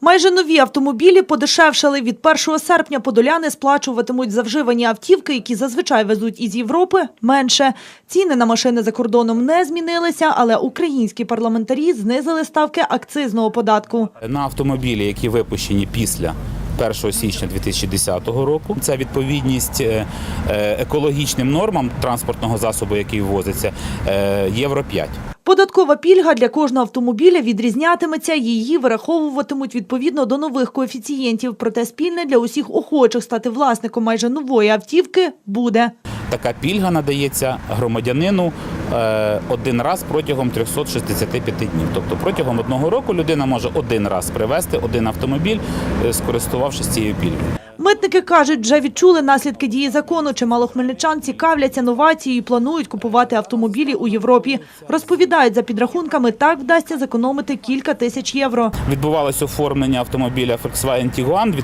Майже нові автомобілі подешевшали. Від 1 серпня подоляни сплачуватимуть за вживані автівки, які зазвичай везуть із Європи, менше. Ціни на машини за кордоном не змінилися, але українські парламентарі знизили ставки акцизного податку. На автомобілі, які випущені після 1 січня 2010 року, це відповідність е, е, екологічним нормам транспортного засобу, який ввозиться, е, Євро 5. Податкова пільга для кожного автомобіля відрізнятиметься, її вираховуватимуть відповідно до нових коефіцієнтів. Проте спільне для усіх охочих стати власником майже нової автівки буде. Така пільга надається громадянину е, один раз протягом 365 днів. Тобто протягом одного року людина може один раз привезти один автомобіль, е, скористувавшись цією пільгою. Митники кажуть, вже відчули наслідки дії закону. Чимало хмельничан цікавляться новацією і планують купувати автомобілі у Європі. Розповідають, за підрахунками так вдасться зекономити кілька тисяч євро. Відбувалося оформлення автомобіля Volkswagen Tiguan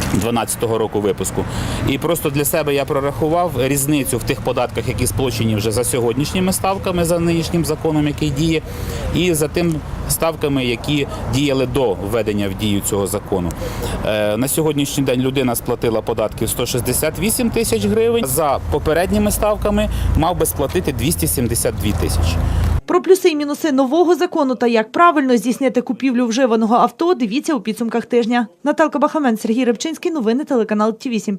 2012 року випуску. І просто для себе я прорахував різницю в тих податках, які сплачені вже за сьогоднішніми ставками, за нинішнім законом, який діє, і за тим ставками, які діяли до введення в дію цього закону. Е, На сьогоднішній день людина сплатила податків 168 тисяч гривень. За попередніми ставками мав би сплатити 272 тисячі. Про плюси і мінуси нового закону та як правильно здійснити купівлю вживаного авто, дивіться у підсумках тижня. Наталка Бахамен, Сергій Рибчинський, новини телеканал Ті 8